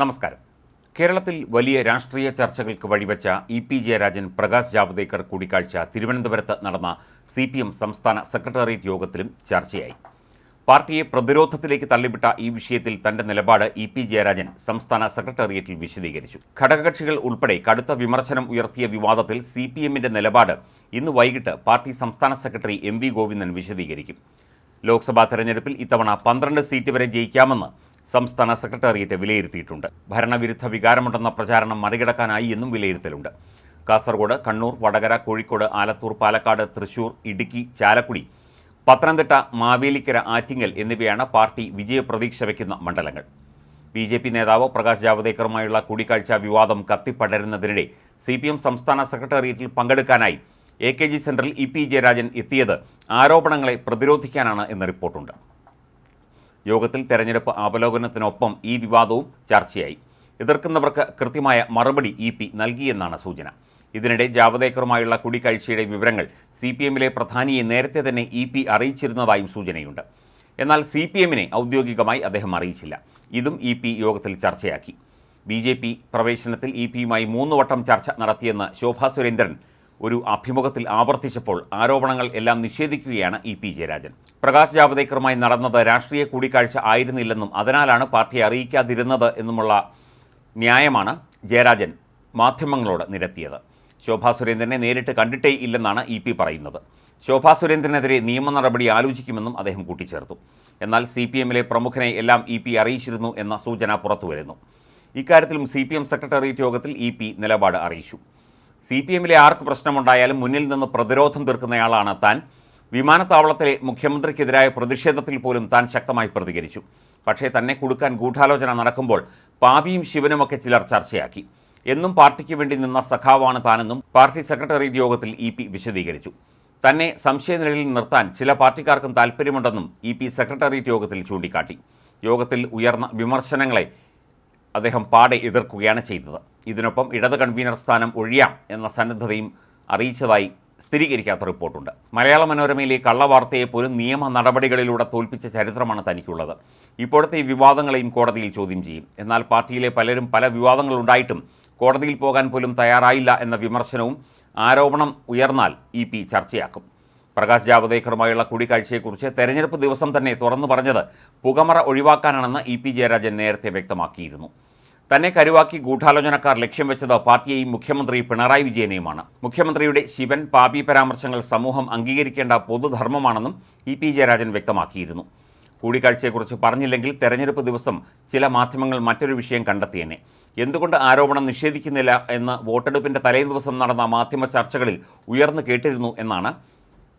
നമസ്കാരം. കേരളത്തിൽ വലിയ രാഷ്ട്രീയ ചർച്ചകൾക്ക് വഴിവെച്ച ഇ പി ജയരാജൻ പ്രകാശ് ജാവ്ദേക്കർ കൂടിക്കാഴ്ച തിരുവനന്തപുരത്ത് നടന്ന സി പി എം സംസ്ഥാന സെക്രട്ടേറിയറ്റ് യോഗത്തിലും ചർച്ചയായി. പാർട്ടിയെ പ്രതിരോധത്തിലേക്ക് തള്ളിവിട്ട ഈ വിഷയത്തിൽ തന്റെ നിലപാട് ഇ പി ജയരാജൻ സംസ്ഥാന സെക്രട്ടേറിയറ്റിൽ വിശദീകരിച്ചു. ഘടകകക്ഷികൾ ഉൾപ്പെടെ കടുത്ത വിമർശനം ഉയർത്തിയ വിവാദത്തിൽ സി പി എമ്മിന്റെ നിലപാട് ഇന്ന് വൈകിട്ട് പാർട്ടി സംസ്ഥാന സെക്രട്ടറി എം വി ഗോവിന്ദൻ വിശദീകരിക്കും. ലോക്സഭാ തെരഞ്ഞെടുപ്പിൽ ഇത്തവണ പന്ത്രണ്ട് സീറ്റ് വരെ ജയിക്കാമെന്ന് സംസ്ഥാന സെക്രട്ടേറിയറ്റ് വിലയിരുത്തിയിട്ടുണ്ട്. ഭരണവിരുദ്ധ വികാരമുണ്ടെന്ന പ്രചാരണം മറികടക്കാനായി എന്നും വിലയിരുത്തലുണ്ട്. കാസർഗോഡ് കണ്ണൂർ വടകര കോഴിക്കോട് ആലത്തൂർ പാലക്കാട് തൃശൂർ ഇടുക്കി ചാലക്കുടി പത്തനംതിട്ട മാവേലിക്കര ആറ്റിങ്ങൽ എന്നിവയാണ് പാർട്ടി വിജയപ്രതീക്ഷ വയ്ക്കുന്ന മണ്ഡലങ്ങൾ. ബി ജെ പി നേതാവ് പ്രകാശ് ജാവദേക്കറുമായുള്ള കൂടിക്കാഴ്ച വിവാദം കത്തിപ്പടരുന്നതിനിടെ സി പി എം സംസ്ഥാന സെക്രട്ടേറിയറ്റിൽ പങ്കെടുക്കാനായി A K G central E P Jayarajan എത്തിയത് ആരോപണങ്ങളെ പ്രതിരോധിക്കാനാണ് എന്ന് റിപ്പോർട്ടുണ്ട്. യോഗത്തിൽ തെരഞ്ഞെടുപ്പ് അവലോകനത്തിനൊപ്പം ഈ വിവാദവും ചർച്ചയായി. എതിർക്കുന്നവർക്ക് കൃത്യമായ മറുപടി ഇ പി നൽകിയെന്നാണ് സൂചന. ഇതിനിടെ ജാവദേക്കറുമായുള്ള കൂടിക്കാഴ്ചയുടെ വിവരങ്ങൾ സി പി എമ്മിലെ പ്രധാനിയെ നേരത്തെ തന്നെ ഇ പി അറിയിച്ചിരുന്നതായും സൂചനയുണ്ട്. എന്നാൽ സി പി എമ്മിനെ ഔദ്യോഗികമായി അദ്ദേഹം അറിയിച്ചില്ല. ഇതും ഇ പി യോഗത്തിൽ ചർച്ചയാക്കി. ബി ജെ പി പ്രവേശനത്തിൽ ഇ പിയുമായി മൂന്ന് വട്ടം ചർച്ച നടത്തിയെന്ന് ശോഭാ സുരേന്ദ്രൻ ഒരു അഭിമുഖത്തിൽ ആവർത്തിച്ചപ്പോൾ ആരോപണങ്ങൾ എല്ലാം നിഷേധിക്കുകയാണ് ഇ പി ജയരാജൻ. പ്രകാശ് ജാവദേക്കറുമായി നടന്നത് രാഷ്ട്രീയ കൂടിക്കാഴ്ച ആയിരുന്നില്ലെന്നും അതിനാലാണ് പാർട്ടി അറിയിക്കാതിരുന്നത് എന്നുമുള്ള ന്യായമാണ് ജയരാജൻ മാധ്യമങ്ങളോട് നിരത്തിയത്. ശോഭാ സുരേന്ദ്രനെ നേരിട്ട് കണ്ടിട്ടേ ഇല്ലെന്നാണ് ഇ പി പറയുന്നത്. ശോഭാ സുരേന്ദ്രനെതിരെ നിയമ നടപടി ആലോചിക്കുമെന്നും അദ്ദേഹം കൂട്ടിച്ചേർത്തു. എന്നാൽ സി പി എമ്മിലെ പ്രമുഖനെ എല്ലാം ഇ പി അറിയിച്ചിരുന്നു എന്ന സൂചന പുറത്തുവരുന്നു. ഇക്കാര്യത്തിലും സി പി എം സെക്രട്ടേറിയറ്റ് യോഗത്തിൽ ഇ പി നിലപാട് അറിയിച്ചു. സി പി എമ്മിലെ ആർക്ക് പ്രശ്നമുണ്ടായാലും മുന്നിൽ നിന്ന് പ്രതിരോധം തീർക്കുന്നയാളാണ് താൻ. വിമാനത്താവളത്തിലെ മുഖ്യമന്ത്രിക്കെതിരായ പ്രതിഷേധത്തിൽ പോലും താൻ ശക്തമായി പ്രതികരിച്ചു. പക്ഷേ തന്നെ കൊടുക്കാൻ ഗൂഢാലോചന നടക്കുമ്പോൾ പാപിയും ശിവനുമൊക്കെ ചിലർ ചർച്ചയാക്കി. എന്നും പാർട്ടിക്ക് വേണ്ടി നിന്ന സഖാവാണ് താനെന്നും പാർട്ടി സെക്രട്ടേറിയറ്റ് യോഗത്തിൽ ഇ പി വിശദീകരിച്ചു. തന്നെ സംശയനിലയിൽ നിർത്താൻ ചില പാർട്ടിക്കാർക്കും താൽപ്പര്യമുണ്ടെന്നും ഇ പി സെക്രട്ടേറിയറ്റ് യോഗത്തിൽ ചൂണ്ടിക്കാട്ടി. യോഗത്തിൽ ഉയർന്ന വിമർശനങ്ങളെ അദ്ദേഹം പാടെ എതിർക്കുകയാണ് ചെയ്തത്. ഇതിനൊപ്പം ഇടത് കൺവീനർ സ്ഥാനം ഒഴിയാം എന്ന സന്നദ്ധതയും അറിയിച്ചതായി സ്ഥിരീകരിക്കാത്ത റിപ്പോർട്ടുണ്ട്. മലയാള മനോരമയിലെ കള്ളവാർത്തയെ പോലും നിയമ നടപടികളിലൂടെ തോൽപ്പിച്ച ചരിത്രമാണ് തനിക്കുള്ളത്. ഇപ്പോഴത്തെ വിവാദങ്ങളെയും കോടതിയിൽ ചോദ്യം ചെയ്യും. എന്നാൽ പാർട്ടിയിലെ പലരും പല വിവാദങ്ങളുണ്ടായിട്ടും കോടതിയിൽ പോകാൻ പോലും തയ്യാറായില്ല എന്ന വിമർശനവും ആരോപണം ഉയർന്നാൽ ഇ പി ചർച്ചയാക്കും. പ്രകാശ് ജാവദേക്കറുമായുള്ള കൂടിക്കാഴ്ചയെക്കുറിച്ച് തെരഞ്ഞെടുപ്പ് ദിവസം തന്നെ തുറന്നു പറഞ്ഞത് പുകമറ ഒഴിവാക്കാനാണെന്ന് ഇ പി ജയരാജൻ നേരത്തെ വ്യക്തമാക്കിയിരുന്നു. തന്നെ കരുവാക്കി ഗൂഢാലോചനക്കാർ ലക്ഷ്യം വെച്ചത് പാർട്ടിയെയും മുഖ്യമന്ത്രി പിണറായി വിജയനെയുമാണ്. മുഖ്യമന്ത്രിയുടെ ശിവൻ പാപി പരാമർശങ്ങൾ സമൂഹം അംഗീകരിക്കേണ്ട പൊതുധർമ്മമാണെന്നും ഇ പി ജയരാജൻ വ്യക്തമാക്കിയിരുന്നു. കൂടിക്കാഴ്ചയെക്കുറിച്ച് പറഞ്ഞില്ലെങ്കിൽ തെരഞ്ഞെടുപ്പ് ദിവസം ചില മാധ്യമങ്ങൾ മറ്റൊരു വിഷയം കണ്ടെത്തിയെന്നെ എന്തുകൊണ്ട് ആരോപണം നിഷേധിക്കുന്നില്ല എന്ന് വോട്ടെടുപ്പിന്റെ തലേ ദിവസം നടന്ന മാധ്യമ ചർച്ചകളിൽ ഉയർന്നു കേട്ടിരുന്നു എന്നാണ്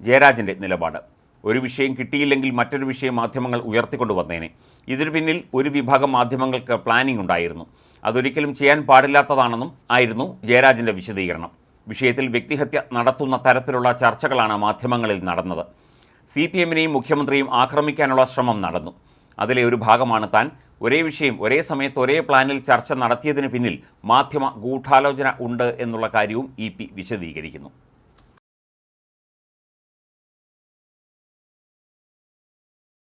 ജയരാജന്റെ നിലപാട്. ഒരു വിഷയം കിട്ടിയില്ലെങ്കിൽ മറ്റൊരു വിഷയം മാധ്യമങ്ങൾ ഉയർത്തിക്കൊണ്ടു വന്നേനെ ഇതിനു പിന്നിൽ ഒരു വിഭാഗം മാധ്യമങ്ങൾക്ക് പ്ലാനിംഗ് ഉണ്ടായിരുന്നു. അതൊരിക്കലും ചെയ്യാൻ പാടില്ലാത്തതാണെന്നും ആയിരുന്നു ജയരാജന്റെ വിശദീകരണം. വിഷയത്തിൽ വ്യക്തിഹത്യ നടത്തുന്ന തരത്തിലുള്ള ചർച്ചകളാണ് മാധ്യമങ്ങളിൽ നടന്നത്. സി പി എമ്മിനെയും മുഖ്യമന്ത്രിയും ആക്രമിക്കാനുള്ള ശ്രമം നടന്നു. അതിലെ ഒരു ഭാഗമാണ് താൻ ഒരേ വിഷയം ഒരേ സമയത്ത് ഒരേ പ്ലാനിൽ ചർച്ച നടത്തിയതിന് പിന്നിൽ മാധ്യമ ഗൂഢാലോചന ഉണ്ട് എന്നുള്ള കാര്യവും ഇ പി വിശദീകരിക്കുന്നു.